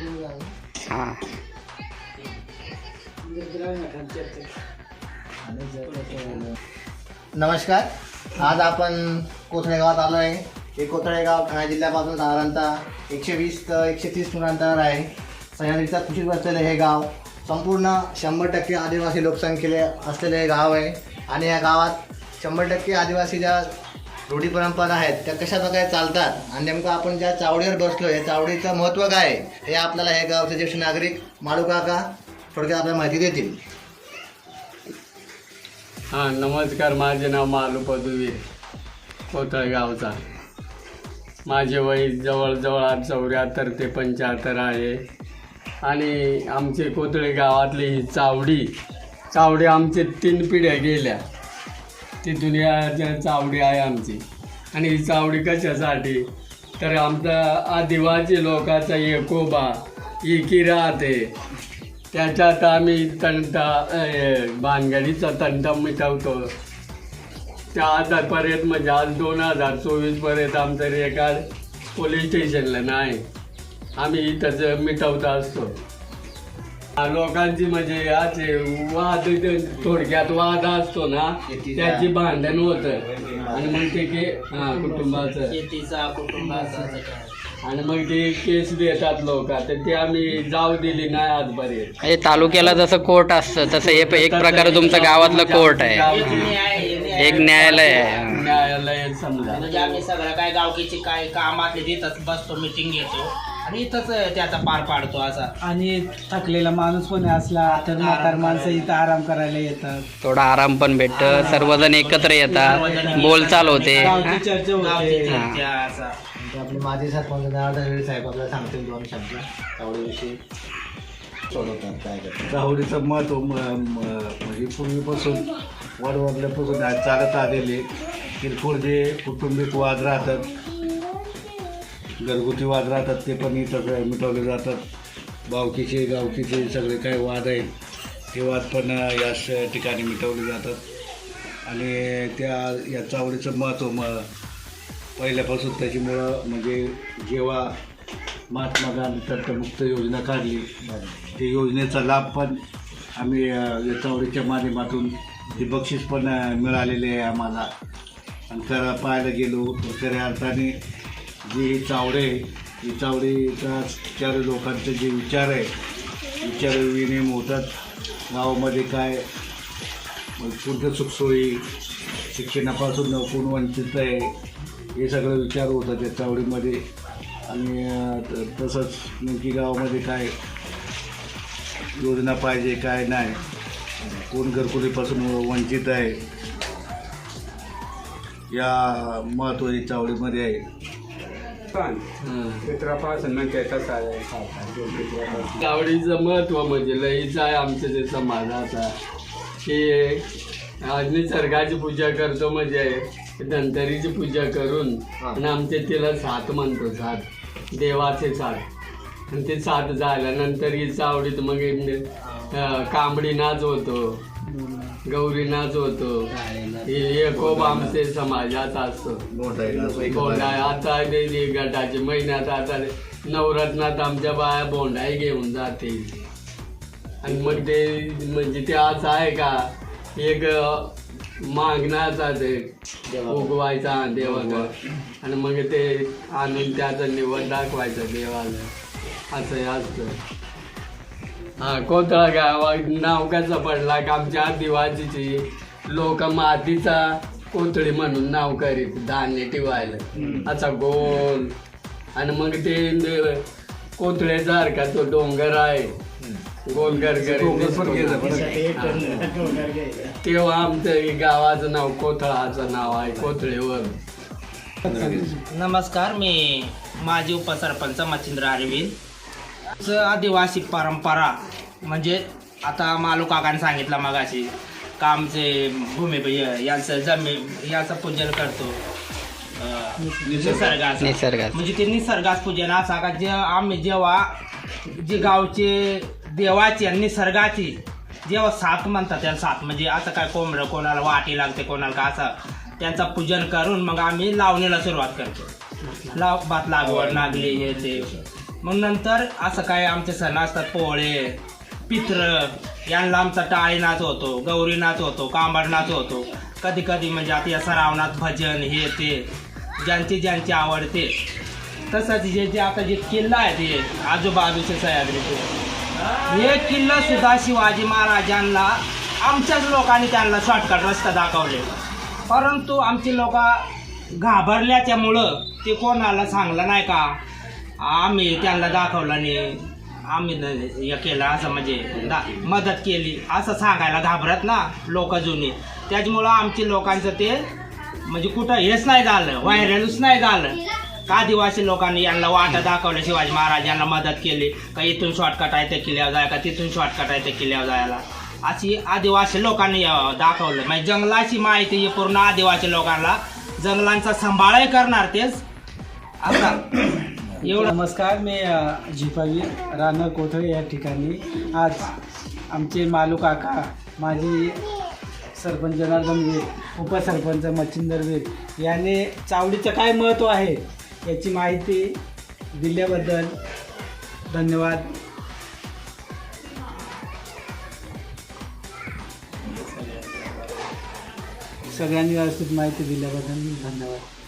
हां. नमस्कार. आज आपण कोथळे गावात आलो आहे हे कोथळे गाव ठाणे जिल्ह्यापासून साधारणतः एकशे वीस ते एकशे तीस किलोमीटर आहे. सह्याद्रीचा कुशीत बसलेलं हे गाव. संपूर्ण शंभर टक्के आदिवासी लोकसंख्येले असलेले हे गाव आहे. आणि या गावात शंभर टक्के आदिवासी ज्या रूढी परंपरा आहेत त्या कशा प्रकारे चालतात आणि नेमकं आपण ज्या चावडीवर बसलो या चावडीचं महत्त्व काय आहे? हे आपल्याला हे गावचे ज्येष्ठ नागरिक माळू काका थोडक्यात आपल्याला माहिती देतील. हां नमस्कार माझे नाव मालू आहे गावचा. माझे वय जवळजवळ आज चौऱ्याहत्तर ते पंच्याहत्तर आहे. आणि आमचे कोथळे गावातली ही चावडी चावडी आमचे तीन पिढ्या गेल्या. ती दुनिया चावडी आहे आमची. आणि ही चावडी कशासाठी? तर आमचा आदिवासी लोकांचा एकोबा एकी राहते. त्याच्यात आम्ही तंटा भानगडीचा तंटा मिटवतो. त्या आतापर्यंत म्हणजे आज दोन हजार चोवीसपर्यंत आमचं रेकॉर्ड पोलीस स्टेशनला नाही. आम्ही इथंच मिटवत असतो. लोकांची म्हणजे असे वाद थोडक्यात वाद असतो ना त्याची भांडण होतं. आणि मग ते के हा कुटुंबाचं. शेतीचा कुटुंबाचा सगळा. आणि मग ते केस देतात लोक. तर ते आम्ही जाऊ दिली नाही आजपर्यंत. हे तालुक्याला जसं कोर्ट असतं तसं हे एक प्रकारे तुमचं गावातलं कोर्ट आहे. एक न्यायालय आहे न्यायालय. समजा. म्हणजे आम्ही सगळं काय गावकीचे काय कामातले तिथंच बसतो मिटिंग घेतो. आणि इथंच त्याचा पार पाडतो असा. आणि थकलेला माणूस पण असला तर म्हातार माणसं इथं आराम करायला येतात. थोडा आराम पण भेटतं. सर्वजण एकत्र येतात. बोलचाल होते. गावची चर्चा गावची होते चर्चा असा. ते आपले माजी सरपंच दहाडे साहेब आपल्याला सांगतील दोन शब्द. चावडीविषयी सोडवतात काय करतात. चाहुरीचं महत्त्व म- म- म्हणजे पूर्वीपासून वडवडल्यापासून आज चालत आलेले किरकोळ जे कौटुंबिक वाद राहतात घरगुती वाद राहतात ते पण इथं मिटवले जातात भावकीचे गावकीचे सगळे काही वाद आहेत. ते वाद पण याच ठिकाणी मिटवले जातात आणि त्या या चावडीचं महत्त्व म पहिल्यापासून त्याच्यामुळं म्हणजे जेव्हा महात्मा गांधी तटमुक्त योजना काढली त्या योजनेचा लाभ पण आम्ही या चावडीच्या माध्यमातून ते बक्षीस पण मिळालेले आहे आम्हाला. आणि खरं पाहायला गेलो खऱ्या अर्थाने जी ही चावडे ही चावडीचा चार लोकांचे जे विचार आहे विचार विने होतात गावामध्ये काय पूर्ण सुखसोयी शिक्षणापासून कोण वंचित आहे हे सगळं विचार होतात त्या चावडीमध्ये. आणि त- तसंच नेमकी गावामध्ये काय योजना पाहिजे काय नाही कोण घरकुलीपासून वंचित आहे या महत्त्वाची चावडीमध्ये आहे. गावडीचं महत्त्व म्हणजे लईच आहे आमच्या ते समाजाचा की आज निसर्गाची पूजा करतो म्हणजे धनतरीची पूजा करून आणि आमचे तिला सात म्हणतो सात. देवाचे सात. आणि ते सात झाल्यानंतर ही चावडीत मग कांबडी नाच होतो. गौरी नाच होतो. हे एकोप आमचे समाजात असतो. मोठा बोंडाय आता ते- गटाचे महिन्यात आता नवरत्नात आमच्या बाया बोंडाई घेऊन जाते आणि मग ते म्हणजे ते असं आहे का एक मागण्याचा ते उगवायचा देवाचा आणि मग ते आणून त्याचा निवड दाखवायचा देवाला. असं असतं. हा कोथळा गावा नाव कसं पडला का आमच्या आदिवासीची. लोक मातीचा कोथळी म्हणून नाव करीत धान्य ठेवायला. असा गोल. आणि मग ते कोथळ्यासारखा तो डोंगर आहे. गोल गरगर तेव्हा आमचं हे गावाचं नाव कोथळाचं नाव आहे कोथळेवर नमस्कार मी माजी उपसरपंच मच्छिंद्र अरविंद. च आदिवासी परंपरा म्हणजे आता मालू काकाने सांगितलं मगाशी का आमचे भूमी यांचं जमीन याचं पूजन करतो. निसर्गाचं. निसर्गात म्हणजे ते निसर्गात पूजन असा का जे आम्ही जेव्हा जे गावचे देवाची आणि निसर्गाची जेव्हा साथ म्हणतात त्याला साथ म्हणजे असं काय कोंबडं कोणाला वाटी लागते कोणाला का असं त्यांचं पूजन करून मग आम्ही लावणीला सुरुवात करतो. लाव भात लागवड नागली हे ते. मग नंतर असं काय आमचे सण असतात पोळे पित्र यांना आमचा टाळी नाच होतो गौरी नाच होतो कांबड नाच होतो. कधी कधी म्हणजे आता या सरावनात भजन हे ते ज्यांची ज्यांची आवडते तसंच जे जे आता जे किल्ला आहे ते आजूबाजूचे सह्याद्रीचे हे किल्ला सुद्धा शिवाजी महाराजांना आमच्याच लोकांनी त्यांना शॉर्टकट रस्ता दाखवले. परंतु आमची लोक घाबरल्याच्यामुळं ते कोणाला सांगलं नाही का? आम्ही त्यांना दाखवलं नाही आम्ही हे केलं असं म्हणजे दा मदत केली. असं सांगायला घाबरत ना लोक जुनी. त्याच्यामुळं आमची लोकांचं ते म्हणजे कुठं हेच नाही झालं. व्हायरलच नाही झालं. का आदिवासी लोकांनी यांना वाटा दाखवलं? शिवाजी महाराज यांना मदत केली. का इथून शॉर्टकट आहे त्या किल्ल्यावर जाय का तिथून शॉर्टकट आहे त्या किल्ल्यावर जायला? अशी आदिवासी लोकांनी दाखवलं. म्हणजे जंगलाची माहिती ही पूर्ण आदिवासी लोकांना जंगलांचा सांभाळही करणार तेच. असं. एवढं नमस्कार मी झिपावी झिपावीर राणा कोथळे या ठिकाणी. आज आमचे मालू काका माझी सरपंच जनार्दन वेद उपसरपंच मच्छिंदर वेद याने चावडीचं काय महत्त्व आहे याची माहिती दिल्याबद्दल धन्यवाद. सगळ्यांनी व्यवस्थित माहिती दिल्याबद्दल धन्यवाद.